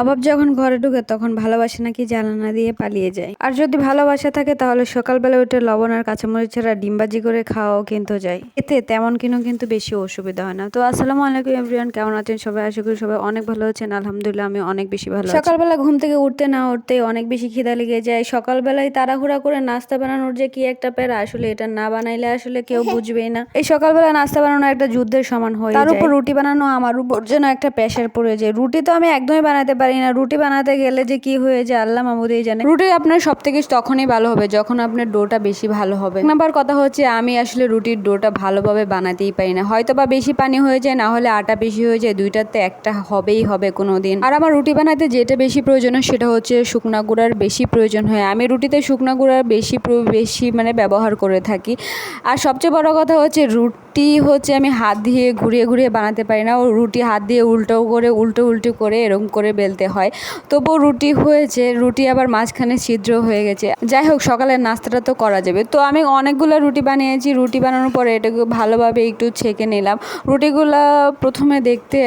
অভাব যখন ঘরে ঢুকে তখন ভালোবাসা নাকি জানালা দিয়ে পালিয়ে যায়। আর যদি ভালোবাসা থাকে তাহলে সকালবেলা উঠে লবণ আর কাঁচামরিচ ছাড়া ডিমবাজি করে খাওয়াও কিন্তু যায়। এতে তেমন কিনো কিন্তু বেশি অসুবিধা হয় না। তো আসসালামু আলাইকুম এভরিওয়ান কেমন আছেন সবাই? আশা করি সবাই অনেক ভালো আছেন। আলহামদুলিল্লাহ আমি অনেক বেশি ভালো সকালবেলা ঘুম থেকে উঠতে না উঠতে অনেক বেশি খিদা লেগে যায়। সকালবেলায় তাড়াহুড়া করে নাস্তা বানানোর যে কি একটা প্যারা আসলে এটা না বানাইলে আসলে কেউ বুঝবেই না। এই সকালবেলা নাস্তা বানানো একটা যুদ্ধের সমান হয় তার উপর রুটি বানানো আমার উপর যেন একটা প্রেশার পড়ে যায়। রুটি তো আমি একদমই বানাতে পারি না। রুটি বানাতে গেলে যে কি হয়ে যায়, আল্লাহ মামুদেই জানে। রুটি আপনার সব থেকে তখনই ভালো হবে যখন আপনার ডোটা বেশি ভালো হবে। নাম্বার কথা হচ্ছে, আমি আসলে রুটির ডোটা ভালোভাবে বানাতেই পারি না। হয়তো বা বেশি পানি হয়ে যায়, না হলে আটা বেশি হয়ে যায় দুইটাতে একটা হবেই হবে কোনো দিন আর আমার রুটি বানাতে যেটা বেশি প্রয়োজন হয়, সেটা হচ্ছে শুকনা গুঁড়ার বেশি প্রয়োজন হয়। আমি রুটিতে শুকনা গুঁড়ার বেশি বেশি মানে ব্যবহার করে থাকি। আর সবচেয়ে বড় কথা হচ্ছে, রুটি হচ্ছে আমি হাত দিয়ে ঘুরিয়ে ঘুরিয়ে বানাতে পারি না। ও রুটি হাত দিয়ে উল্টো করে, উল্টো উল্টো করে এরকম করে বেলতে হয়। তবুও রুটি হয়েছে, রুটি আবার মাঝখানে ছিদ্র হয়ে গেছে। যাই হোক, সকালের নাস্তাটা তো করা যাবে। তো আমি অনেকগুলো রুটি বানিয়েছি। রুটি বানানোর পরে এটাকে ভালোভাবে একটু ছেঁকে নিলাম। রুটিগুলো প্রথমে দেখতে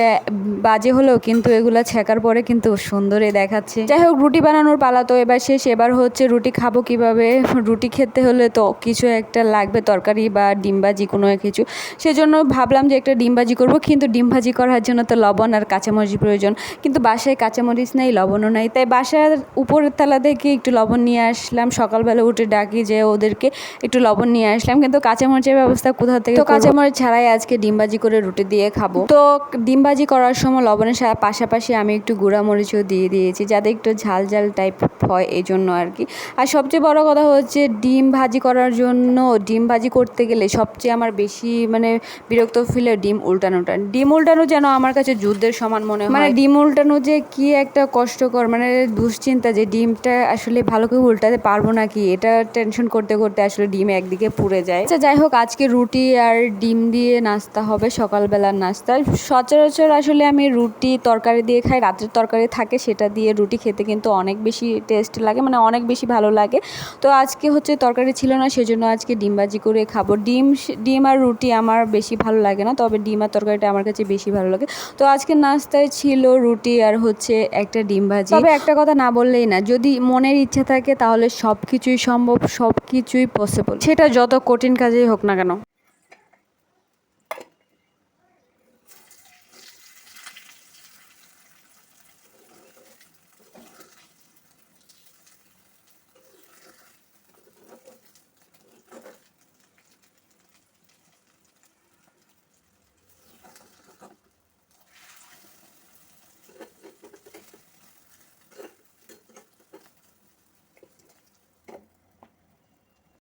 বাজে হলেও কিন্তু এগুলো ছেঁকার পরে কিন্তু সুন্দরই দেখাচ্ছে। যাই হোক, রুটি বানানোর পালা তো এবার শেষ। এবার হচ্ছে রুটি খাব কীভাবে? রুটি খেতে হলে তো কিছু একটা লাগবে, তরকারি বা ডিম যে কোনো কিছু। সেজন্য ভাবলাম যে একটা ডিম ভাজি করব কিন্তু ডিম ভাজি করার জন্য তো লবণ আর কাঁচামরিচ প্রয়োজন। কিন্তু বাসায় কাঁচামরিচ নেই লবণও নাই। তাই বাসার উপরের তলা থেকে একটু লবণ নিয়ে আসলাম। সকালবেলা উঠে ডাকি যে ওদেরকে একটু লবণ নিয়ে আসলাম। কিন্তু কাঁচামরিচের ব্যবস্থা কোথা থেকে তো কাঁচামরিচ ছাড়াই আজকে ডিম ভাজি করে রুটি দিয়ে খাব। তো ডিম ভাজি করার সময় লবণের পাশাপাশি আমি একটু গুঁড়া মরিচও দিয়ে দিয়েছি যাতে একটু ঝাল ঝাল টাইপ হয় এই জন্য আর কি আর সবচেয়ে বড় কথা হচ্ছে ডিম ভাজি করার জন্য ডিম ভাজি করতে গেলে সবচেয়ে আমার বেশি মানে বিরক্ত ফিলে ডিম উল্টানোটা। ডিম উল্টানো যেন আমার কাছে যুদ্ধের সমান মনে হয়। মানে ডিম উল্টানো যে কি একটা কষ্টকর মানে দুশ্চিন্তা যে ডিমটা আসলে ভালো করে উল্টাতে পারব না কি এটা টেনশন করতে করতে আসলে ডিম একদিকে পুড়ে যায়। আচ্ছা যাই হোক আজকে রুটি আর ডিম দিয়ে নাস্তা হবে সকালবেলার নাস্তা। সচরাচর আসলে আমি রুটি তরকারি দিয়ে খাই রাতের তরকারি থাকে সেটা দিয়ে রুটি খেতে কিন্তু অনেক বেশি টেস্ট লাগে মানে অনেক বেশি ভালো লাগে। তো আজকে হচ্ছে তরকারি ছিল না সেজন্য আজকে ডিম ভাজি করে খাব। ডিম ডিম আর রুটি আমার বেশি ভালো লাগে না তবে ডিম আর তরকারিটা আমার কাছে বেশি ভালো লাগে। তো আজকে নাস্তায় ছিল রুটি আর হচ্ছে একটা ডিম ভাজি। তবে একটা কথা না বললেই না যদি মনের ইচ্ছা থাকে তাহলে সব কিছুই সম্ভব সব কিছুই পসিবল সেটা যত কঠিন কাজেই হোক না কেন।